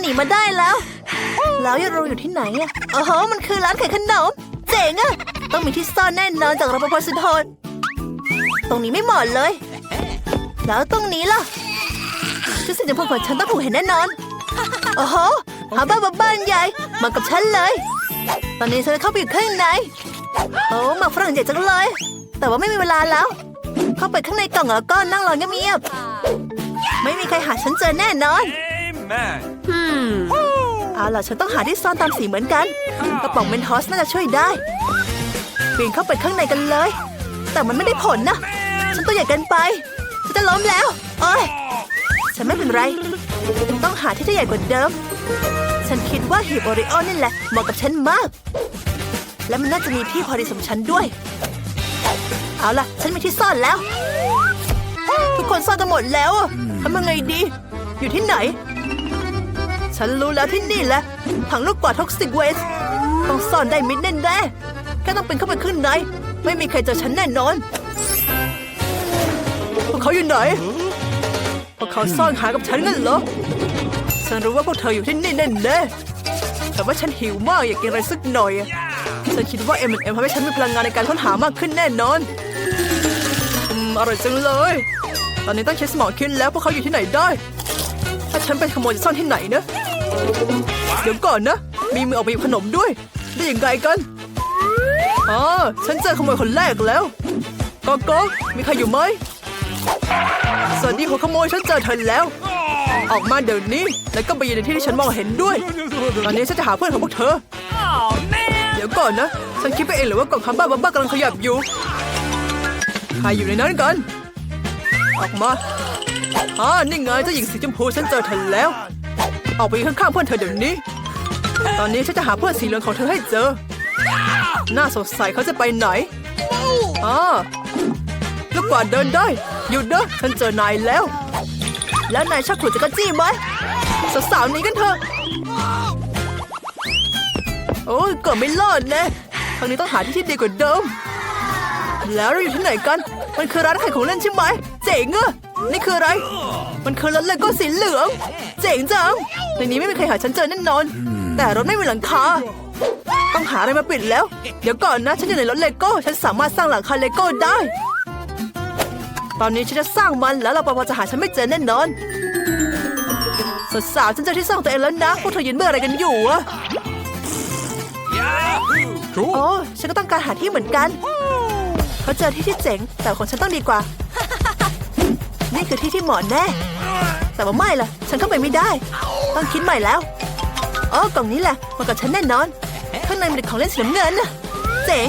หนีมาได้แล้ว แล้วเราอยู่ที่ไหนอะโอ้โหมันคือร้านขายขนม เจ๋งอะต้องมีที่ซ่อนแน่นอนจากรปภสุดโหดตรงนี้ไม่เหมาะเลย แล้วตรงนี้ล่ะชุดสีชมพูของฉันต้องถูกเห็นแน่นอน โอ้โหหาบ้านบบ้านใหญ่เหมากับฉันเลย ตอนนี้ฉันเข้าไปอยู่ข้างในโอ้หมากฝรั่งใหญ่จังเลย แต่ว่าไม่มีเวลาแล้ว เข้าไปข้างในกล่องแล้วก็นั่งรอเงียบๆไม่มีใครหาฉันเจอแน่นอน Amen. เอาล่ะฉันต้องหาที่ซ่อนตามสีเหมือนกันกระป๋องเมนทอสน่าจะช่วยได้ปีนเข้าไปข้างในกันเลย แต่มันไม่ได้ผลนะ ฉันตัวใหญ่เกินไป ฉันจะล้มแล้วโอ้ยฉันไม่เป็นไร ต้องหาที่ที่ใหญ่กว่าเดิม ฉันคิดว่าหีบโอริโอนี่แหละเหมาะกับฉันมาก และมันน่าจะมีที่พอดีสำหรับฉันด้วย เอาล่ะ ฉันมีที่ซ่อนแล้ว ทุกคนซ่อนกันหมดแล้วอะทำยังไงดี อยู่ที่ไหน ฉันรู้แล้วที่นี่แหละถังลูกกวาดท็อกซิกเวสต้องซ่อนได้มิดแน่แน่แค่ต้องเป็นเข้าไปขึ้นในไม่มีใครเจอฉันแน่นอน พวกเขาอยู่ไหน พวกเขาซ่อนหากับฉันงั้นเหรอ ฉันรู้ว่าพวกเธออยู่ที่นี่แน่แน่แต่ว่าฉันหิวมากอยากกินอะไรสักหน่อย ฉันคิดว่า M&M ทำให้ฉันมีพลังงานในการค้นหามากขึ้นแน่นอนอืมอร่อยจังเลย ตอนนี้ต้องใช้สมองคิดแล้วพวกเขาอยู่ที่ไหนได้ ถ้าฉันไปขโมยจะซ่อนที่ไหนเนอะ เดี๋ยวก่อนนะ มีมือออกไปหยิบขนมด้วย ได้ยังไงกันอ๋อฉันเจอขโมยคนแรกแล้วก็ก็มีใครอยู่ไหมสวัสดีหัวขโมยฉันเจอเธอแล้ว ออกมาเดี๋ยวนี้ แล้วก็ไปยืนในที่ที่ฉันมองเห็นด้วย ตอนนี้ฉันจะหาเพื่อนของพวกเธอ Oh, เดี๋ยวก่อนนะ ฉันคิดไปเองหรือว่ากล่องคำบ้าบ้ากำลังขยับอยู่ใครอยู่ในนั้นกัน ออกมาอ่านี่ไงเจ้าหญิงสีชมพูฉันเจอเธอแล้ว ออกไปข้างๆเพื่อนเธอเดี๋ยวนี้ ตอนนี้ฉันจะหาเพื่อนสีเหลืองของเธอให้เจอ น่าสงสัยเขาจะไปไหนอ่าลูกกวาดเดินได้หยุดนะฉันเจอนายแล้ว แล้วนายชักขวดจักระจี้ไหมสาวๆนี้กันเถอะโอ้ยเกิดไม่รอดแนะครั้งนี้ต้องหาที่ที่ดีกว่าเดิม แล้วเราอยู่ที่ไหนกัน มันคือร้านขายของเล่นใช่ไหม เจ๋งอะนี่คืออะไร มันคือรถเลโก้สีเหลือง เจ๋งจัง ในนี้ไม่มีใครหาฉันเจอแน่นอน แต่รถไม่มีหลังคา ต้องหาอะไรมาปิดแล้ว เดี๋ยวก่อนนะ ฉันอยู่ในรถเลโก้ ฉันสามารถสร้างหลังคาเลโก้ได้ ตอนนี้ฉันจะสร้างมันแล้วเราปภจะหาฉันไม่เจอแน่นอนสาวๆฉันเจอที่ซ่องตัวเองแล้วนะพวกเธอยืนเบื่ออะไรกันอยู่อะ Yahoo! โอ้ฉันก็ต้องการหาที่เหมือนกันเขาเจอที่ที่เจ๋ง แต่ของฉันต้องดีกว่า นี่คือที่ที่เหมาะแน่ แต่ว่าไม่ล่ะ ฉันเข้าไปไม่ได้ ต้องคิดใหม่แล้วอ๋อกล่องนี้แหละมากับฉันแน่นอน ข้างในมีของเล่นสีน้ำเงินน่ะเจ๋ง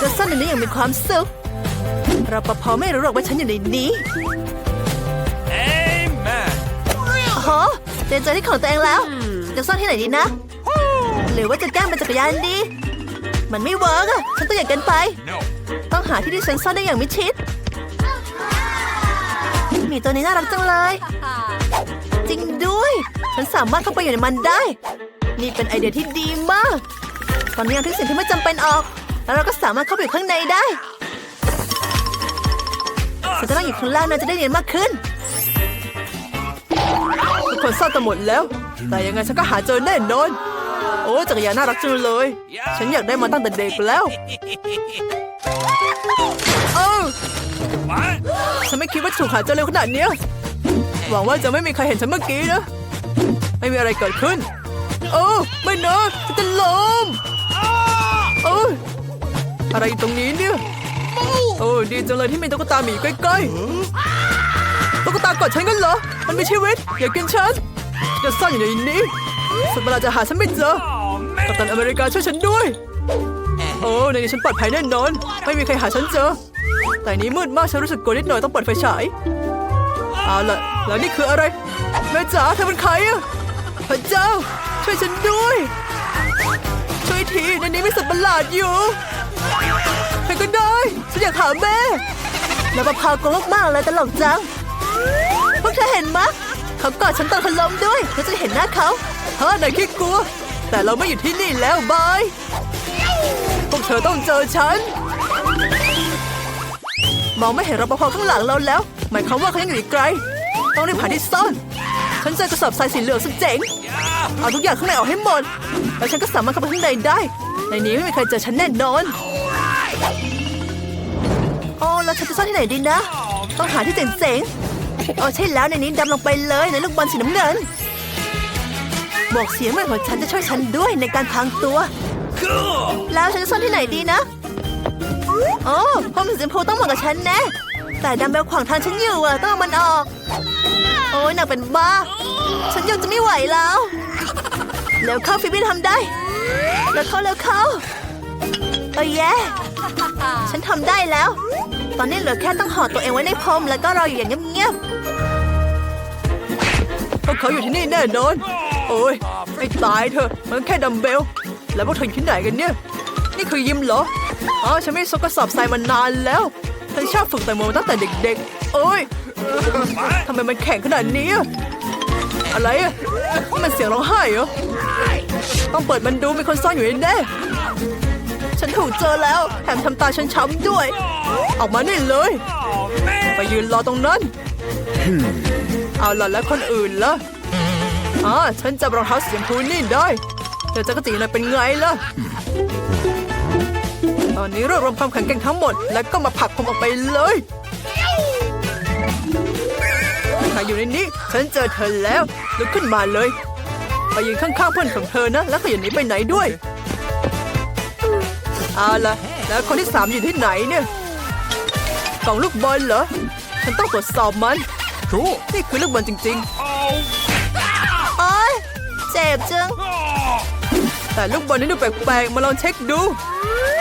จะซ่อนในนี้อย่างมีความสุขรปภไม่รู้หรอกว่าฉันอยู่ในนี้ Amen. โอ้โหเจนเจอที่ของตัวเองแล้ว จะซ่อนที่ไหนดีนะ หรือว่าจะแกล้งเป็นจักรยานดี มันไม่เวิร์กอะฉันตัวใหญ่เกินไป No. ต้องหาที่ที่ฉันซ่อนได้อย่างมิดชิดห มีตัวนี้น่ารักจังเลย จริงด้วย ฉันสามารถเข้าไปอยู่ในมันได้ นี่เป็นไอเดียที่ดีมาก ตอนนี้เอาทุกสิ่งที่ไม่จำเป็นออก แล้วเราก็สามารถเข้าไปอยู่ข้างในได้ฉันจะนั่งอยู่ข้างล่างนะจะได้เรียนมากขึ้นทุกคนซ่อนกันหมดแล้ว แต่ยังไงฉันก็หาเจอแน่นอน โอ้จักรยานน่ารักจังเลย ฉันอยากได้มาตั้งแต่เด็กแล้วเออ What? ฉันไม่คิดว่าถูกหาเจอเร็วขนาดเนี้หวังว่าจะไม่มีใครเห็นฉันเมื่อกี้นะ ไม่มีอะไรเกิดขึ้น โอ้ไม่นะฉันจะล้มเอออะไรตรงนี้เนี่ยโอ้ดีจังเลยที่มีตุ๊กตาหมีใกล้ๆตุ๊กตากอดฉันกันเหรอ มันมีชีวิตอย่ากินฉันจะซ่อนอยู่ในนี้สัตว์ประหลาจะหาฉันไม่เจอกัปตันอเมริกาช่วยฉันด้วย โอ้ในนี้ฉันปลอดภัยแน่นอน ไม่มีใครหาฉันเจอ แต่นี้มืดมากฉันรู้สึกกลัวนิดหน่อยต้องเปิดไฟฉายเอาละแล้วนี่คืออะไร แม่จ๋าเธอเป็นใครอะพระเจ้า ช่วยฉันด้วย ช่วยทีในนี้มีสัตว์ประหลาดอยู่ใครก็ได้ฉันอยากหาแม่แล้วมะพาวกลัวมากๆเลยตลกจังพวกเธอเห็นมะเขากอดฉันตอนเขาล้มด้วยเธอจะเห็นหน้าเขาเฮ้ยนายขี้กลัว แต่เราไม่อยู่ที่นี่แล้วบายพวกเธอต้องเจอฉัน มองไม่เห็นรปภข้างหลังเราแล้ว หมายความว่าเขายังอยู่อีกไกล ต้องรีบหาที่ซ่อนฉฉันเจอกระสอบทรายสีเหลืองสุดเจ๋ง เอาทุกอย่างข้างในออกให้หมด แล้วฉันก็สามารถเข้าไปข้างในได้ ในนี้ไม่มีใครเจอฉันแน่นอน โอ้แล้วฉันจะซ่อนที่ไหนดีนะ ต้องหาที่เจ๋งๆโอ้ใช่แล้วในนี้ดำลงไปเลยในลูกบอลสีน้ำเงินหมวกเสียงใหม่ของฉันจะช่วยฉันด้วยในการพรางตัว Cool. แล้วฉันจะซ่อนที่ไหนดีนะ โอ้ห้องสีชมพูต้องเหมาะกับฉันแน่แต่ดัมเบลขวางทางฉันอยู่อะต้องเอามันออก โอ้ยหนักเป็นบ้า ฉันยังจะไม่ไหวแล้วแล้วเข้าฟิบบี้ทำได้แล้วเข้าแล้วเข้าเอ้ยแย่ฉันทำได้แล้ว ตอนนี้เหลือแค่ต้องห่อตัวเองไว้ในพรมแล้วก็รออยู่อย่างเงียบๆพวกเขาอยู่ที่นี่แน่นอน โอ้ยให้ตายเถอะมันแค่ดัมเบล แล้วพวกเธออยู่ที่ไหนกันเนี่ย นี่คือยิมเหรอ อ๋อฉันไม่ซกกระสอบทรายมานานแล้วฉันชอบฝึกแต่โมตั้งแต่เด็กๆ โอ้ยทำไมมันแข็งขนาดนี้ อะไรอะมันเสียงร้องไห้เหรอ ต้องเปิดมันดูมีคนซ่อนอยู่แน่ฉันถูกเจอแล้วแถมทำตาฉันช้ำด้วย ออกมานี่เลย ไปยืนรอตรงนั้น เอาล่ะแล้วคนอื่นล่ะอ๋อฉันจับรองเท้าสีชมพูนี่ได้เดี๋ยวจักรจีน่ะเป็นไงล่ะ ตอนนี้รวบรวมความแข็งแกร่งทั้งหมด แล้วก็มาผลักผมออกไปเลยใครอยู่ในนี้ ฉันเจอเธอแล้วลุกขึ้นมาเลย ไปยืนข้างๆเพื่อนของเธอนะ แล้วก็อย่าหนีไปไหนด้วยเอาล่ะแล้วคนที่สามอยู่ที่ไหนเนี่ยกล่องลูกบอลเหรอ ฉันต้องตรวจสอบมัน Cool. นี่คือลูกบอลจริง Oh. ๆโอ๊ยเจ็บจัง Oh. แต่ลูกบอลนี่ดูแปลกๆ มาลองเช็คดู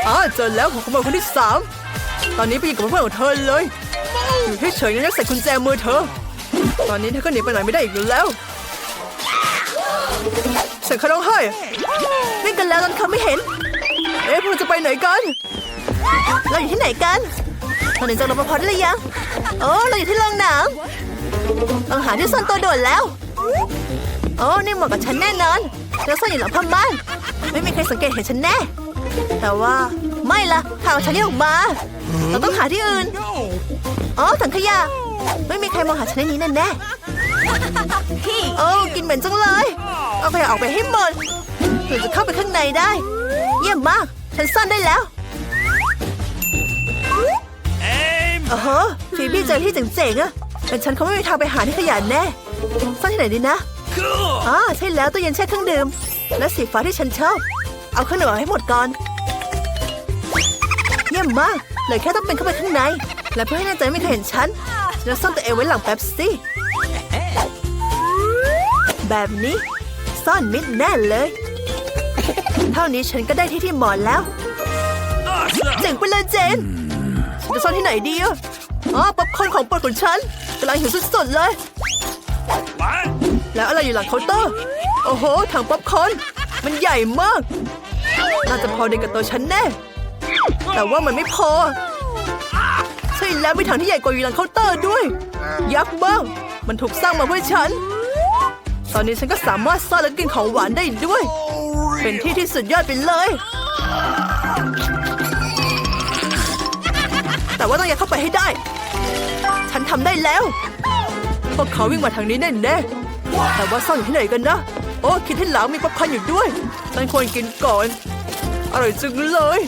อ๋อเจอแล้วของขโมยคนที่สามตอนนี้ไปยิงกับเพื่อนของเธอเลย อยู่เฉยๆงั้นใส่กุญแจมือเธอ ตอนนี้เธอก็หนีไปไหนไม่ได้อีกแล้วเสียงเขาร้องไห้อะวิ่งกันแล้วตอนเขาไม่เห็น เอ๊ะพวกเราจะไปไหนกัน เราอยู่ที่ไหนกันตอนนี้จากรปภได้หรือยังโอ้เราอยู่ที่โรงหนังต้องหาที่ซ่อนตัวโด่วนแล้ว โอ้นี่เหมาะกับฉันแน่นอน แล้วซ่อนอยู่หลังผ้าม่านไม่มีใครสังเกตเห็นฉันแน่ แต่ว่าไม่ละข่าวฉันนี่ออกมาเราต้องหาที่อื่น No. อ๋อถังขยะ ไม่มีใครมองหาฉันในนี้แน่แน่ๆโอ้กินเหม็นจังเลย เอาขยะออกไปให้หมดถึงจะเข้าไปข้างในได้ เยี่ยมมาก ฉันซ่อนได้แล้ว Aim. โอ้โหฟีบี้เจอที่เจ๋งๆอะแต่ฉันคงไม่มีทางไปหาที่ขยะแน่ซ่อนที่ไหนดีนะ Cool. อ๋อใช่แล้วตู้เย็นแช่เครื่องดื่ม และสีฟ้าที่ฉันชอบ เอาขนมให้หมดก่อน เยี่ยมมากเหลยแค่ต้องเป็นเข้าไปข้างใน และเพื่อให้แน่ใจไม่มีใครเห็นฉันฉันจะซ่อนตัวเองไว้หลังแป๊บซี่ แบบนี้ซ่อนมิดแน่เลย เท่านี้ฉันก็ได้ที่ที่หมอนแล้ว Awesome. เจ๋งไปเลยเจนฉันจะซ่อนที่ไหนดีอะอ๋อป๊อปคอร์นของโปรดของฉันกำลังหิวสุดๆเลย What? แล้วอะไรอยู่หลังเคาน์เตอร์ โอ้โห ถังป๊อปคอนมันใหญ่มาก น่าจะพอดีกับตัวฉันแน่ แต่ว่ามันไม่พอ ใช่แล้วมีถังที่ใหญ่กว่าอยู่หลังเคาน์เตอร์ด้วย ยักษ์มากมันถูกสร้างมาเพื่อฉัน ตอนนี้ฉันก็สามารถซ่อนและกินของหวานได้ด้วย เป็นที่ที่สุดยอดไปเลย แต่ว่าต้องยัดเข้าไปให้ได้ ฉันทำได้แล้วพวกเขาวิ่งมาทางนี้แน่แน่ๆ แต่ว่าซ่อนอยู่ที่ไหนกันนะ โอ้คิดที่หลังมีป๊อปคอร์นอยู่ด้วยฉันควรกินก่อน อร่อยจังเลย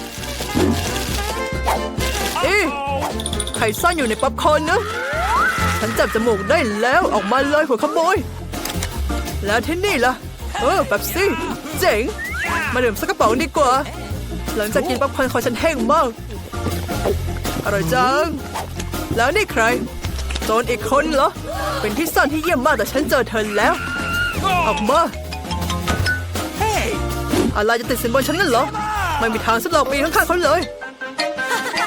เอ๊ะใครซ่อนอยู่ในป๊อปคอร์นนะฉันจับจมูกได้แล้วออกมาเลยหัวขโมย แล้วที่นี่ล่ะ เออแบบซี่ เจ๋ง มาดื่มสักกระป๋องดีกว่า หลังจากกินป๊อปคอร์นของฉันแห้งมาก อร่อยจัง แล้วนี่ใคร จรอีกคนเหรอ เป็นที่ซ่อนที่เยี่ยมมากแต่ฉันเจอเธอแล้ว ออกมา Hey. อะไรจะติดสินบนฉันงั้นเหรอ ไม่มีทางสลบปีนข้างๆเขาเลย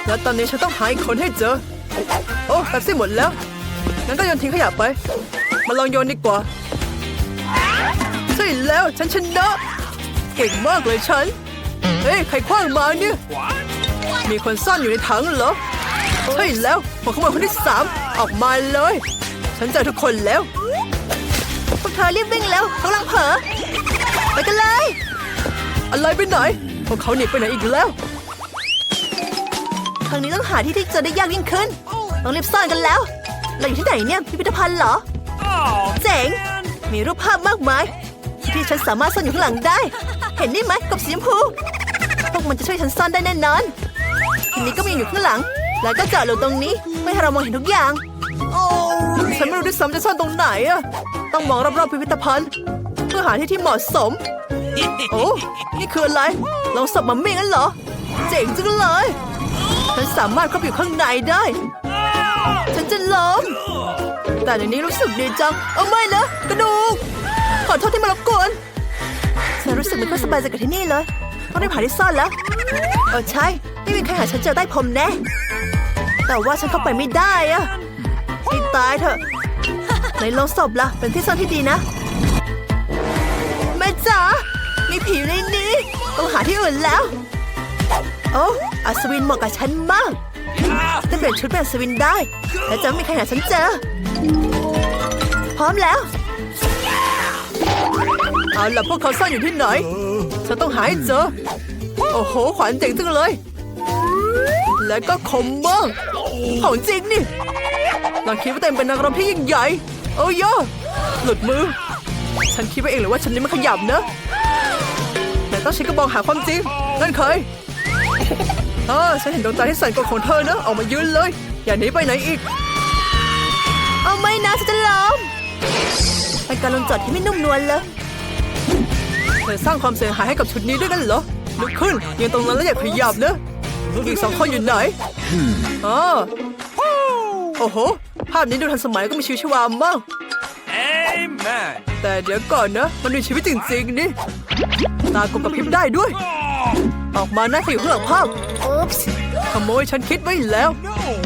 แล้วตอนนี้ฉันต้องหาอีกคนให้เจอ โอ้แป๊บซี่หมดแล้ว งั้นก็โยนทิ้งขยะไป มาลองโยนดีกว่า ใช่แล้วฉันชนะ เก่งมากเลยฉัน เฮ้ยใครคว้างมาเนี่ย What? มีคนซ่อนอยู่ในถังเหรอ ใช่แล้วผมขโมยคนที่สาม ออกมาเลย ฉันเจอทุกคนแล้ว พวกเธอรีบวิ่งแล้วกำลังเผลอไปกันเลย อะไรไปไหน พวกเขาหนีไปไหนอีกแล้ว ครั้งนี้ต้องหาที่ที่จะได้ยากยิ่งขึ้น ต้องรีบซ่อนกันแล้ว เราอยู่ที่ไหนเนี่ยพิพิธภัณฑ์เหรอ เจ๋ง มีรูปภาพมากมาย ที่ฉันสามารถซ่อนอยู่ข้างหลังได้ เห็นนี่ไหมกับสีชมพู พวกมันจะช่วยฉันซ่อนได้แน่นอนทีนี้ก็มีอยู่ข้างหลัง แล้วก็เจาะรูตรงนี้ ไม่ให้เรามองเห็นทุกอย่างโอ้ฉันไม่รู้ด้วยซ้ำจะซ่อนตรงไหนอะต้องมองรอบๆพิพิธภัณฑ์ เพื่อหาที่ที่เหมาะสม โอ้นี่คืออะไรลองสับมัมมี่งั้นเหรอ เจ๋งจังเลยฉันสามารถเข้าไปอยู่ข้างในได้ ฉันจะล้มแต่ในนี้รู้สึกดีจัง เอาไม่นะกระดูก ขอโทษที่มารบกวนฉันรู้สึกไม่ค่อยสบายใจกับที่นี่เลยต้องได้ผ่าที่ซ่อนแล้วเออใช่ ไม่มีใครหาฉันเจอใต้พรมแน่ แต่ว่าฉันเข้าไปไม่ได้อะให้ตายเถอะในโรงศพล่ะ เป็นที่ซ่อนที่ดีนะ แม่จ๋า มีผีในนี้ ต้องหาที่อื่นแล้ว โอ้อัศวินเหมาะกับฉันมากจะเปลี่ยนชุดเป็นอัศวินได้ และจะไม่มีใครหาฉันเจอ พร้อมแล้ว เอาล่ะพวกเขาซ่อนอยู่ที่ไหน ฉันต้องหาให้เจอ โอ้โห ขวานเจ๋งจังเลย และก็คมมากของจริงนี่ลองคิดว่าเตัวเป็นนักรบที่ยิ่งใหญ่ โอ้ยหลุดมือ ฉันคิดไปเองเลยว่าฉันนี่มันขยับเนอะแต่ต้องใช้กระบองหาความจริงนั่นเคยเออฉันเห็นดวงตาที่แสนกดของเธอเนอะออกมายืนเลย อย่าหนีไปไหนอีก เอาไม่นะฉันจะล้มเป็นการลงจอดที่ไม่นุ่มนวลเลยเธอสร้างความเสียหายให้กับชุดนี้ด้วยกันเหรอลุกขึ้นยืนตรงนั้นแล้วอย่าขยับเนะ อีกสองคนอยู่ไหนอ๋อโอ้โห ภาพนี้ดูทันสมัยก็มีชีวิตชีวามาก Amen. แต่เดี๋ยวก่อนนะ มันมีชีวิตจริงๆนี่ ตากบกับพริบได้ด้วย ออกมาหน้าที่อยู่ข้างหลังภาพขโมยฉันคิดไว้แล้ว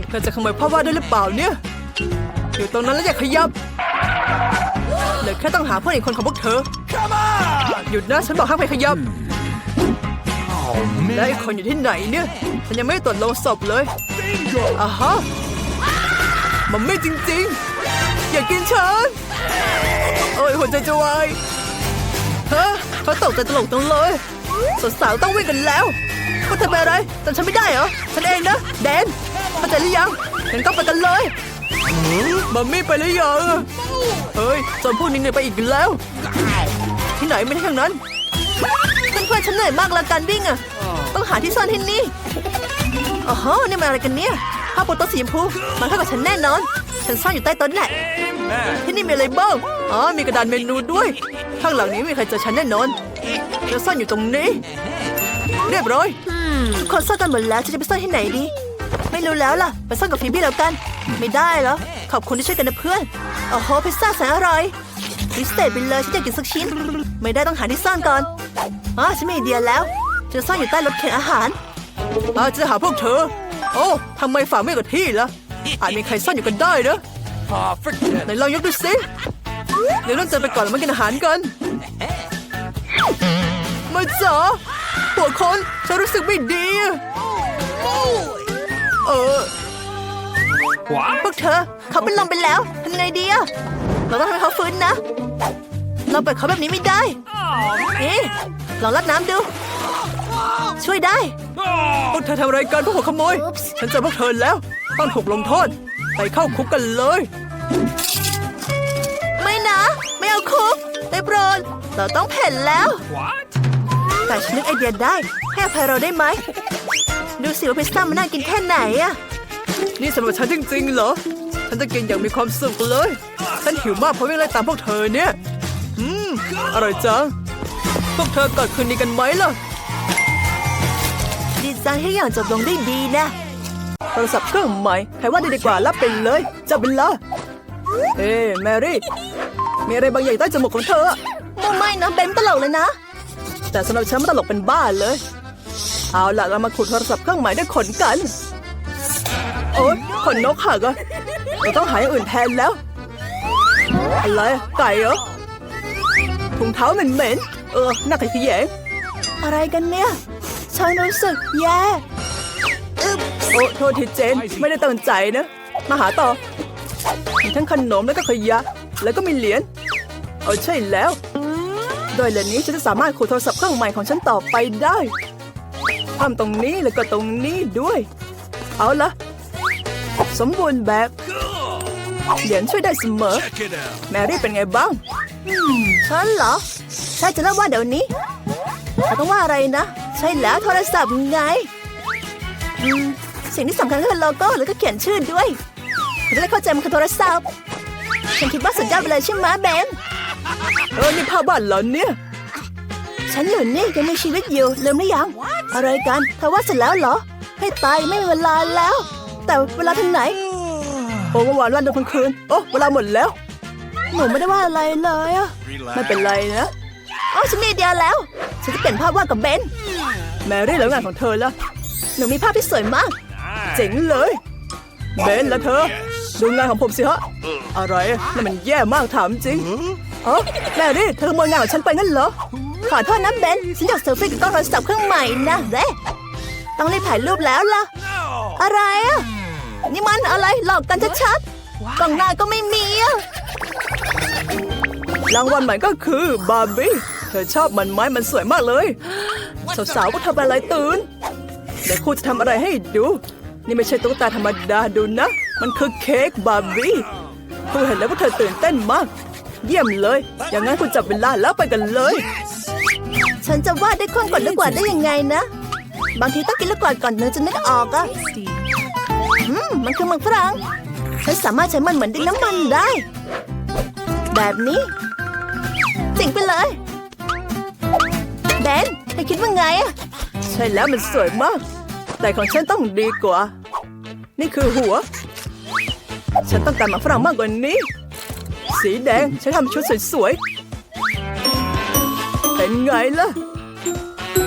เธอจะขโมยภาพวาดได้หรือเปล่าเนี่ย อยู่ตรงนั้นแล้วอย่าขยับเหลือแค่ต้องหาเพื่อนอีกคนของพวกเธอ Come on. หยุดนะฉันบอกห้ามไปขยับ Oh และ man. อีกคนอยู่ที่ไหนเนี่ยฉันยังไม่ได้ตรวจโลงศพเลย Bingo. อะฮะมันไม่จริงๆ อย่ากินฉันโอ้ยหัวใจจะวายฮะเขาตกใจตลกจังเลยสาวๆต้องวิ่งกันแล้วพวกเธอเป็นอะไรแต่ฉันไม่ได้เหรอฉันเองนะแดนเข้าใจหรือยังงั้นก็ไปกันเลยมัมมี่ไปหรือยังอะเฮ้ยจนพวกนี้เหนื่อยไปอีกแล้ว ที่ไหนไม่ใช่ทางนั้น เพื่อนๆฉันเหนื่อยมากแล้วการวิ่งอะต้องหาที่ซ่อนที่นี่โอ้โหนี่มันอะไรกันเนี่ยผ้าปูโต๊ะสีชมพูมันเข้ากับฉันแน่นอน ฉันซ่อนอยู่ใต้โต๊ะนี่แหละ Amen. ที่นี่มีอะไรบ้างอ๋อมีกระดานเมนูด้วย ข้างหลังนี้ไม่มีใครเจอฉันแน่นอนฉันซ่อนอยู่ตรงนี้ เรียบร้อยทุกคนซ่อนกันหมดแล้วฉันจะไปซ่อนที่ไหนดี ไม่รู้แล้วล่ะไปซ่อนกับฟีบี้แล้วกัน ไม่ได้เหรอขอบคุณที่ช่วยกันนะเพื่อนโอ้โหพิซซ่าแสนอร่อยพิเศษไปเลยฉันอยากกินสักชิ้น ไม่ได้ต้องหาที่ซ่อนก่อน อ๋อฉันมีไอเดียแล้วจะซ่อนอยู่ใต้รถเข็นอาหารอาจะหาพวกเธอ โอ้ทำไมฝาไม่กับที่ล่ะอาจมีใครซ่อนอยู่กันได้นะ Oh, forget ไหน it. ลองยกดูสิเดี๋ยวต้องเจอไปก่อนแล้วมากินอาหารกันมาจ๋าหัวคนฉันรู้สึกไม่ดีอะเออพ What? วกเธอ เขาเป็นลมไปแล้วทำไงดีอะเราต้องทำให้เขาฟื้นนะ เราปล่อยเขาแบบนี้ไม่ได้ Oh เอ๊ะลองรัดน้ำดู ช่วยได้พว Oh. กเธอทำอะไรกันพวกหัวขโมย ฉันเจอพวกเธอแล้ว ต้องถูกลงโทษ ไปเข้าคุกกันเลย ไม่นะ ไม่เอาคุกได้โปรดเราต้องเพ่นแล้ว What? แต่ฉันนึกไอเดียได้ให้อภัยเราได้ไหม ดูสิว่าพิซซ่ามันน่ากินแค่ไหนอะนี่สำหรับฉันจริงๆเหรอ ฉันจะกินอย่างมีความสุขเลย ฉันหิวมากเพราะวิ่งไล่ตามพวกเธอเนี่ย อืม อร่อยจัง พวกเธอกอดคืนดีกันไหมล่ะ ดีจังที่อย่างจบลงได้ดีนะ โทรศัพท์เครื่องใหม่ ใครว่าดีดีกว่ารับไปเลยจับเวลาเอ้แมรี่ มีอะไรบางอย่างใต้จมูกของเธออะไม่นะเบนตลกเลยนะ แต่สำหรับฉันมันตลกเป็นบ้าเลย เอาล่ะเรามาขุดโทรศัพท์เครื่องใหม่ด้วยขนกัน โอ๊ยขนนกหักอะเราต้องหาอย่างอื่นแทนแล้ว อะไรไก่เหรอถุงเท้าเหม็นๆ เออหน้าขยะแอะไรกันเนี่ย ฉันรู้สึกแย่อึ๊บโอ้โทษทีเจน ไม่ได้ตั้งใจนะ มาหาต่อมีทั้งขนมแล้วก็ขยะ แล้วก็มีเหรียญเออใช่แล้ว โดยเหรียญนี้ฉันจะสามารถขูดโทรศัพท์เครื่องใหม่ของฉันต่อไปได้ทำตรงนี้แล้วก็ตรงนี้ด้วย เอาละสมบูรณ์แบบ Cool. เหรียญช่วยได้เสมอ Check it out. แมรี่เป็นไงบ้าง ฉันเหรอใช่จะเริ่มวาเดี๋ยวนี้เราต้องว่าอะไรนะ ใช่แล้วโทรศัพท์ไงสิ่งที่สำคัญก็คือโลโก้แล้วก็เขียนชื่อด้วยจะได้เข้าใจมันคือโทรศัพท์ฉันคิดว่าสุดยอดไปเลยใช่ไหมเบนเออนี่ภาบ้านเหรอเนี่ย ฉันอยู่นี่ยังมีชีวิตอยู่ลืมหรือยัง อะไรกันเธอว่าเสร็จแล้วเหรอ ให้ตายไม่มีเวลาแล้ว แต่เวลาถึงไหน โอ้เมื่อวานวันเดียวทั้งคืนโอ้เวลาหมดแล้ว หนูไม่ได้ว่าอะไรเลยอะไม่เป็นไรนะ อ๋อฉันมีไอเดียแล้ว ฉันจะเปลี่ยนภาพวาดกับเบน แมรี่แล้วงานของเธอล่ะหนูมีภาพที่สวยมาก เจ๋งเลย เบนแล้วเธอ ดูงานของผมสิฮะ อะไรนั่นมันแย่มากถามจริงเออแมรี่เธอขโมยงานของฉันไปงั้นเหรอ ขอโทษนะเบน ฉันอยากเซลฟี่กับกล้องโทรศัพท์เครื่องใหม่นะเด้ต้องรีบถ่ายรูปแล้วล่ะ No. อะไรอะนี่มันอะไรหลอกกันชัดๆกล่องหน้าก็ไม่มีอะรางวัลใหม่ก็คือบาร์บี้เธอชอบมันไหมมันสวยมากเลย สาวๆก็ทำอะไรตื่นเดี๋ยวครูจะทำอะไรให้ดู นี่ไม่ใช่ตุ๊กตาธรรมดาดูนะ มันคือเค้กบาร์บี้ครูเห็นแล้วว่าเธอตื่นเต้นมาก เยี่ยมเลย อย่างนั้นคุณจับเวลาแล้วไปกันเลย ฉันจะวาดได้คล่องกว่าลูกกวาดได้ยังไงนะ บางทีต้องกินลูกกวาดก่อนนึกจะนึกออกอะอืมมันคือมันฝรั่งฉันสามารถใช้มันเหมือนดินน้ำมันได้ แบบนี้เจ๋งไปเลย แบนเธอคิดว่าไงอะใช่แล้วมันสวยมาก แต่ของฉันต้องดีกว่า นี่คือหัว ฉันต้องการหมาฝรั่งมากกว่านี้ สีแดงฉันทำชุดสวยๆ เป็นไงล่ะ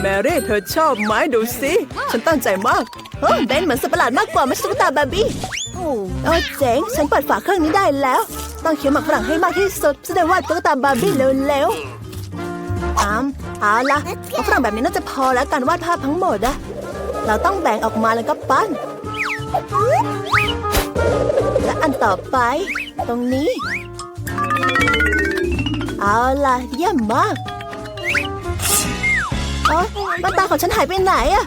แมรี่เธอชอบไหมดูสิ ฉันตั้งใจมากเฮ้ยเบนเหมือนสัตว์ประหลาดมากกว่าไม่ใช่ตุ๊กตาบาร์บี้โอ้เจ๋งฉันเปิดฝาเครื่องนี้ได้แล้ว ต้องเขียนหมักฝรั่งให้มากที่สุดจะได้วาดตุ๊กตาบาร์บี้เร็วๆอามเอาละหมักฝรั่งแบบนี้น่าจะพอแล้วการวาดภาพทั้งหมดอะเราต้องแบ่งออกมาแล้วก็ปั้น และอันต่อไป ตรงนี้ เอาล่ะเยี่ยมมากเอ๋อแว่นตาของฉันหายไปไหนอะ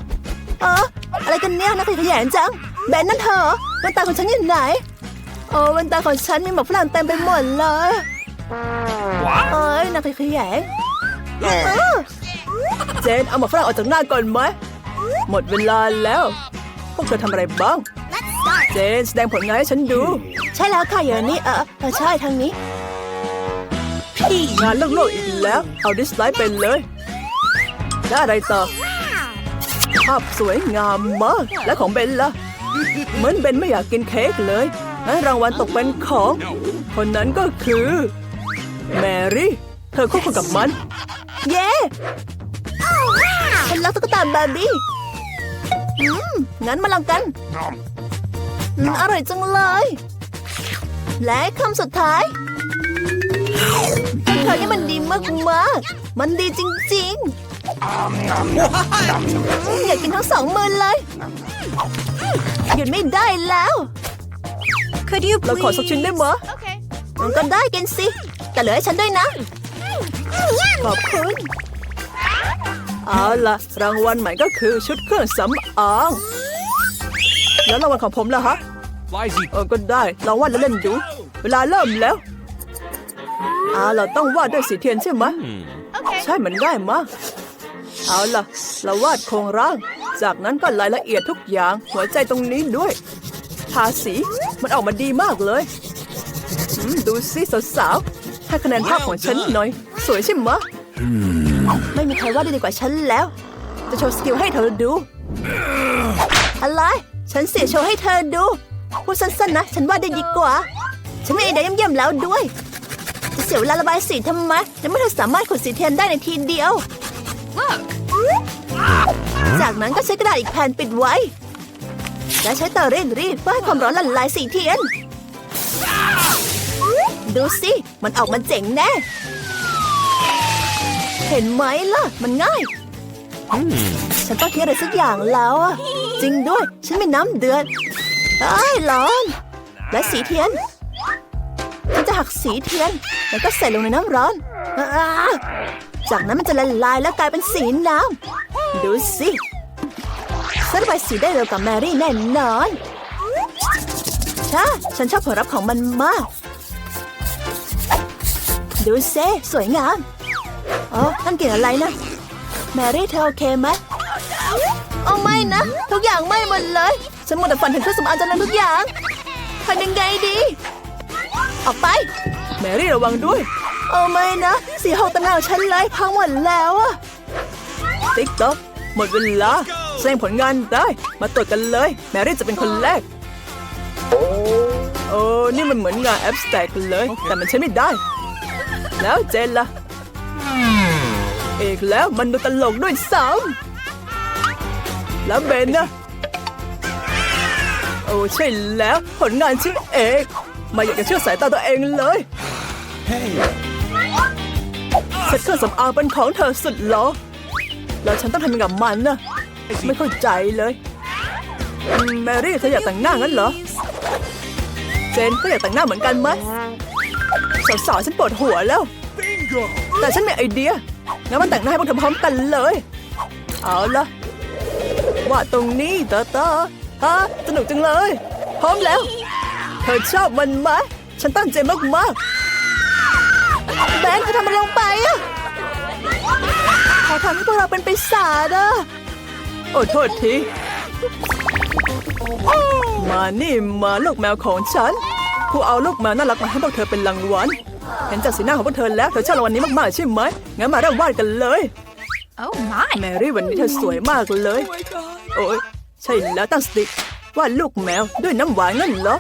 เอออะไรกันเนี่ยนักขยันจัง แบนนั่นเธอเหรอแว่นตาของฉันอยู่ไหนโอ้แว่นตาของฉันมีหมอกฝรั่งเต็มไปหมดเลย What? เอ้ยนักขยัน เออเจนเอาหมอกฝรั่งออกจากหน้าก่อนไหมหมดเวลาแล้ว พวกเธอทำอะไรบ้าง เจนแสดงผลงานให้ฉันดู ใช่แล้วค่ะอย่างนี้เออเออใช่ทางนี้ พี่งานโลกๆอีกแล้ว เอาดิสไลด์ไปเลยแล้วอะไรต่อ ภาพสวยงามมาก และของเบนล่ะ เหมือนเบนไม่อยากกินเค้กเลยงั้นรางวัลตกเป็นของ คนนั้นก็คือ แมรี่ เธอคู่ควรกับมัน เย้ฉันรักตุ๊กตาบาร์บี้อืมงั้นมาลองกัน Nom. อืมอร่อยจังเลย และคำสุดท้ายเธอนี่มันดีมากมากๆมันดีจริงๆอยากกินทั้งสองมือเลยหยุดไม่ได้แล้ว Could you เรา please? ขอสักชิ้นได้ไหม Okay. มันก็ได้กินสิ แต่เหลือให้ฉันด้วยนะ ขอบคุณ เอาล่ะ รางวัลใหม่ก็คือชุดเครื่องสำอางแล้วรางวัลของผมล่ะฮะ Lizy. เออก็ได้ลองวาดแล้วเล่นดูเวลาเริ่มแล้วเอาเราต้องวาดด้วยสีเทียนใช่ไหม Okay. ใช่มันง่ายมากเอาล่ะ เราวาดโครงร่าง จากนั้นก็รายละเอียดทุกอย่าง หัวใจตรงนี้ด้วยทาสีมันออกมาดีมากเลยอืมดูสิสาวๆให้คะแนนภาพของฉันหน่อย สวยใช่ไหมไม่มีใครวาดได้ดีกว่าฉันแล้ว จะโชว์สกิลให้เธอดู อะไร ฉันเสียโชว์ให้เธอดู พูดสั้นๆนะ ฉันวาดได้ดีกว่า ฉันมีไอเดียเยี่ยมๆแล้วด้วย จะเสียเวลาระบายสีทำไมในเมื่อเธอสามารถขนสีเทียนได้ในทีเดียว จากนั้นก็ใช้กระดาษอีกแผ่นปิดไว้ และใช้เตารีดรีดเพื่อให้ความร้อนละลายสีเทียน ดูสิ มันออกมาเจ๋งแน่ เห็นไหมล่ะ มันง่าย ฉันต้องคิดอะไรสักอย่างแล้วอะจริงด้วย ฉันมีน้ำเดือดไอ้ยร้อน และสีเทียนฉันจะหักสีเทียน แล้วก็ใส่ลงในน้ำร้อนอาจากนั้นมันจะละลายแล้วกลายเป็นสีน้ำดูสิฉันระบายสีได้เร็วกว่าแมรี่แน่นอนใช่ฉันชอบผลลัพธ์ของมันมาก ดูเซ่สวยงาม อ๋อนั่นเกี่ยวอะไรนะ แมรี่เธอโอเคไหมเอาไม่นะ ทุกอย่างไหม่หมดเลย ฉันหมดแต่ฝันถึงเครื่องสำอางจนลืมทุกอย่างทำยังไงดี ออกไป แมรี่ระวังด้วย เอาไม่นะ สีห้องตำนานของฉันเลยพังหมดแล้วอะติ๊กต๊อกหมดเวลาแสดงผลงานได้ มาตรวจกันเลย แมรี่จะเป็นคนแรก โอ้ นี่มันเหมือนงานแอปสแต็กเลย แต่มันใช้ไม่ได้ แล้วเจนล่ะ เอกแล้วมันดูตลกด้วยซ้ำแล้วเบนนะ โอ้ใช่แล้วผลงานชื่อเอกไมาอยากจะเชื่อสายตาตัวเองเลยเซ็ตเครื่องสำอางเป็นของเธอสุดเหรอ แล้วฉันต้องทำยังไงกับมันนะไม่เข้าใจเลยอืมแมรี่เธออยากแต่งหน้างั้นเหรอ เจนก็อยากแต่งหน้าเหมือนกันไหมสาวๆฉันปวดหัวแล้ว Bingo! แต่ฉันมีไอเดีย งั้นมาแต่งหน้าให้พวกเธอพร้อมกันเลย เอาละวาตรงนี้เตอเตอฮะสนุกจังเลย พร้อมแล้ว เธอชอบมันไหมฉันตั้งใจมากๆแบงค์จะทำมันลงไปอะขาทำให้พวกเราเป็นปีศาจอะโอ้โทษทีมานี่มาลูกแมวของฉัน ผู้เอาลูกแมวน่ารักมาให้พวกเธอเป็นรางวัล เห็นจากสีหน้าของพวกเธอแล้ว เธอชอบรางวัลนี้มากๆใช่ไหม งั้นมาเริ่มวาดกันเลย Oh my. แมรี่วันนี้เธอสวยมากเลย โอ้ยใช่แล้วตั้งสติวาดลูกแมวด้วยน้ำหวานงั้นเหรอ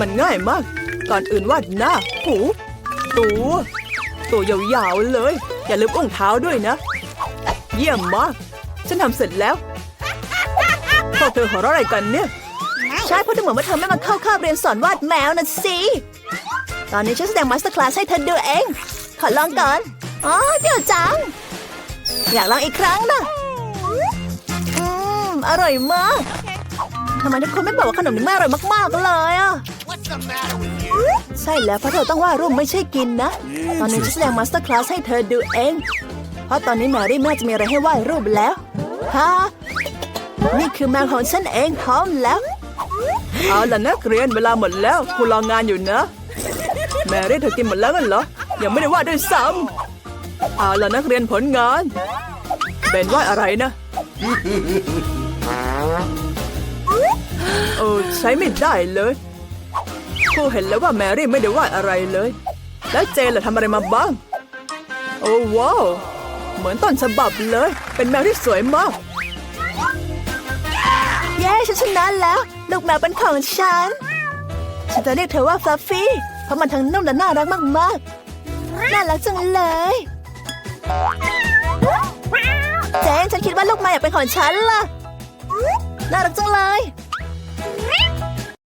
มันง่ายมาก ก่อนอื่นวาดหน้า หู ตัว ตัวยาวๆเลย อย่าลืมอุ้งเท้าด้วยนะ เยี่ยมมาก ฉันทำเสร็จแล้วพวกเธอหัวเราะอะไรกันเนี่ย ใช่เพราะดูเหมือนว่าเธอไม่มาเข้าคาบเรียนสอนวาดแมวนะสิ ตอนนี้ฉันแสดงมาสเตอร์คลาสให้เธอดูเอง ขอลองก่อน อ๋อเดี๋ยวจัง อยากลองอีกครั้งนะอืม อร่อยมากทำไมทุกคนไม่บอกว่าขนมนี้ไม่อร่อยมาก ๆ เลยอะใช่แล้วเพราะเธอต้องว่ารูปไม่ใช่กินนะ ตอนนี้ฉันแสดงมาสเตอร์คลาสให้เธอดูเอง เพราะตอนนี้แมรี่ไม่จะมีอะไรให้วาดรูปแล้วฮะนี่คือแมวของฉันเองพร้อมแล้ว เอาล่ะนักเรียนเวลาหมดแล้วครูรองานอยู่นะ แมรี่เธอกินหมดแล้วกันเหรอ ยังไม่ได้วาดด้วยซ้ำเอาล่ะนักเรียนผลงาน เป็นวาดอะไรนะโอ้ใช้ไม่ได้เลยครูเห็นแล้วว่าแมรี่ไม่ได้วาดอะไรเลย แล้วเจนล่ะทำอะไรมาบ้าง โอ้ว้าว เหมือนต้นฉบับเลย เป็นแมวที่สวยมาก เย้ฉันชนะแล้ว ลูกแมวเป็นของฉัน ฉันจะเรียกเธอว่าฟลัฟฟี่ เพราะมันทั้งนุ่มและน่ารักมากๆ น่ารักจังเลยเจนฉันคิดว่าลูกแมวอยากเป็นของฉันล่ะ น่ารักจังเลย